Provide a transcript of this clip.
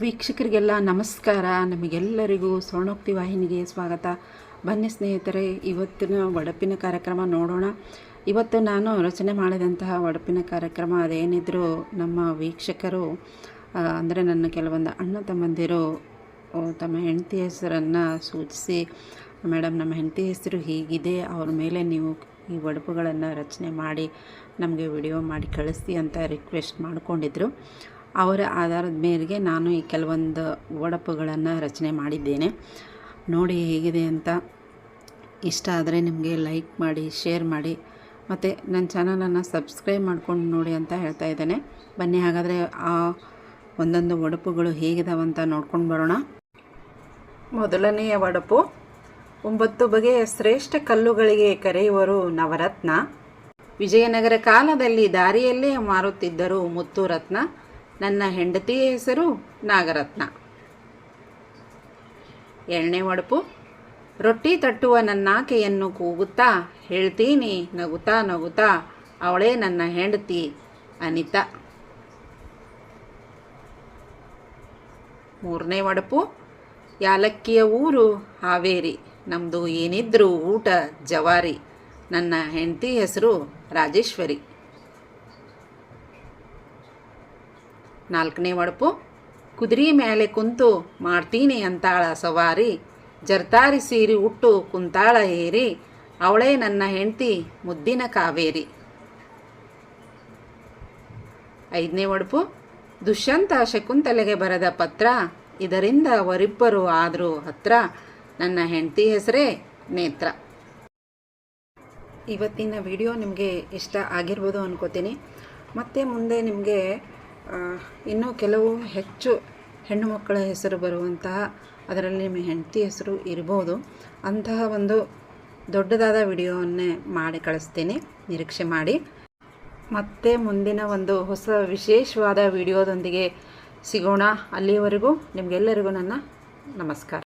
ವೀಕ್ಷಕರಿಗೆಲ್ಲ ನಮಸ್ಕಾರ. ನಮಗೆಲ್ಲರಿಗೂ ಸ್ವರ್ಣೋಕ್ತಿ ವಾಹಿನಿಗೆ ಸ್ವಾಗತ. ಬನ್ನಿ ಸ್ನೇಹಿತರೆ, ಇವತ್ತಿನ ಒಡಪಿನ ಕಾರ್ಯಕ್ರಮ ನೋಡೋಣ. ಇವತ್ತು ನಾನು ರಚನೆ ಮಾಡಿದಂತಹ ಒಡಪಿನ ಕಾರ್ಯಕ್ರಮ ಅದೇನಿದ್ರು ನಮ್ಮ ವೀಕ್ಷಕರು ಅಂದರೆ ನನ್ನ ಕೆಲವೊಂದು ಅಣ್ಣ ತಮ್ಮಂದಿರು ತಮ್ಮ ಹೆಂಡತಿ ಹೆಸರನ್ನು ಸೂಚಿಸಿ ಮೇಡಮ್ ನಮ್ಮ ಹೆಂಡತಿ ಹೆಸರು ಹೀಗಿದೆ, ಅವ್ರ ಮೇಲೆ ನೀವು ಈ ಒಡಪುಗಳನ್ನು ರಚನೆ ಮಾಡಿ ನಮಗೆ ವಿಡಿಯೋ ಮಾಡಿ ಕಳಿಸಿ ಅಂತ ರಿಕ್ವೆಸ್ಟ್ ಮಾಡಿಕೊಂಡಿದ್ರು. ಅವರ ಆಧಾರದ ಮೇರೆಗೆ ನಾನು ಈ ಕೆಲವೊಂದು ಒಡಪುಗಳನ್ನು ರಚನೆ ಮಾಡಿದ್ದೇನೆ. ನೋಡಿ ಹೇಗಿದೆ ಅಂತ. ಇಷ್ಟ ಆದರೆ ನಿಮಗೆ ಲೈಕ್ ಮಾಡಿ ಶೇರ್ ಮಾಡಿ, ಮತ್ತು ನನ್ನ ಚಾನಲನ್ನು ಸಬ್ಸ್ಕ್ರೈಬ್ ಮಾಡ್ಕೊಂಡು ನೋಡಿ ಅಂತ ಹೇಳ್ತಾ ಇದ್ದೇನೆ. ಬನ್ನಿ ಹಾಗಾದರೆ ಆ ಒಂದೊಂದು ಒಡಪುಗಳು ಹೇಗಿದಾವಂತ ನೋಡ್ಕೊಂಡು ಬರೋಣ. ಮೊದಲನೆಯ ಒಡಪು ಒಂಬತ್ತು ಬಗೆಯ ಶ್ರೇಷ್ಠ ಕಲ್ಲುಗಳಿಗೆ ಕರೆಯುವರು ನವರತ್ನ. ವಿಜಯನಗರ ಕಾಲದಲ್ಲಿ ದಾರಿಯಲ್ಲೇ ಮಾರುತ್ತಿದ್ದರು ಮುತ್ತು ರತ್ನ ನನ್ನ ಹೆಂಡತಿಯ ಹೆಸರು ನಾಗರತ್ನ. ಎರಡನೇ ಒಡಪು, ರೊಟ್ಟಿ ತಟ್ಟುವ ನನ್ನಾಕೆಯನ್ನು ಕೂಗುತ್ತಾ, ಹೇಳ್ತೀನಿ, ನಗುತ್ತಾ ನಗುತ್ತಾ, ಅವಳೇ ನನ್ನ ಹೆಂಡತಿ, ಅನಿತಾ. ಮೂರನೇ ಒಡಪು, ಯಾಲಕ್ಕಿಯ ಊರು ಹಾವೇರಿ ನಮ್ಮದು ಏನಿದ್ರೂ ಊಟ, ಜವಾರಿ. ನನ್ನ ಹೆಂಡತಿ ಹೆಸರು ರಾಜೇಶ್ವರಿ. ನಾಲ್ಕನೇ ಒಡಪು. ಕುದುರೆ ಮೇಲೆ ಕುಂತು, ಮಾಡ್ತೀನಿ ಅಂತಾಳ ಸವಾರಿ. ಜರ್ತಾರಿ ಸೀರಿ ಉಟ್ಟು ಕುಂತಾಳ ಏರಿ. ಅವಳೇ ನನ್ನ ಹೆಂಡತಿ, ಮುದ್ದಿನ ಕಾವೇರಿ. ಐದನೇ ಒಡಪು. ದುಷ್ಯಂತ ಶಕುಂತಲೆಗೆ ಬರೆದ ಪತ್ರ. ಇದರಿಂದ ಅವರಿಬ್ಬರು ಆದರೂ ಹತ್ರ. ನನ್ನ ಹೆಂಡತಿ ಹೆಸರೇ ನೇತ್ರ. ಇವತ್ತಿನ ವಿಡಿಯೋ ನಿಮಗೆ ಇಷ್ಟ ಆಗಿರ್ಬೋದು ಅನ್ಕೋತೀನಿ. ಮತ್ತು ಮುಂದೆ ನಿಮಗೆ ಇನ್ನೂ ಕೆಲವು ಹೆಚ್ಚು ಹೆಣ್ಣು ಮಕ್ಕಳ ಹೆಸರು ಬರುವಂತಹ ಅದರಲ್ಲಿ ನಿಮ್ಮ ಹೆಂಡತಿ ಹೆಸರು ಇರ್ಬೋದು. ಅಂತಹ ಒಂದು ದೊಡ್ಡದಾದ ವಿಡಿಯೋವನ್ನೇ ಮಾಡಿ ಕಳಿಸ್ತೀನಿ. ನಿರೀಕ್ಷೆ ಮಾಡಿ. ಮತ್ತೆ ಮುಂದಿನ ಒಂದು ಹೊಸ ವಿಶೇಷವಾದ ವಿಡಿಯೋದೊಂದಿಗೆ ಸಿಗೋಣ. ಅಲ್ಲಿಯವರೆಗೂ ನಿಮಗೆಲ್ಲರಿಗೂ ನನ್ನ ನಮಸ್ಕಾರ.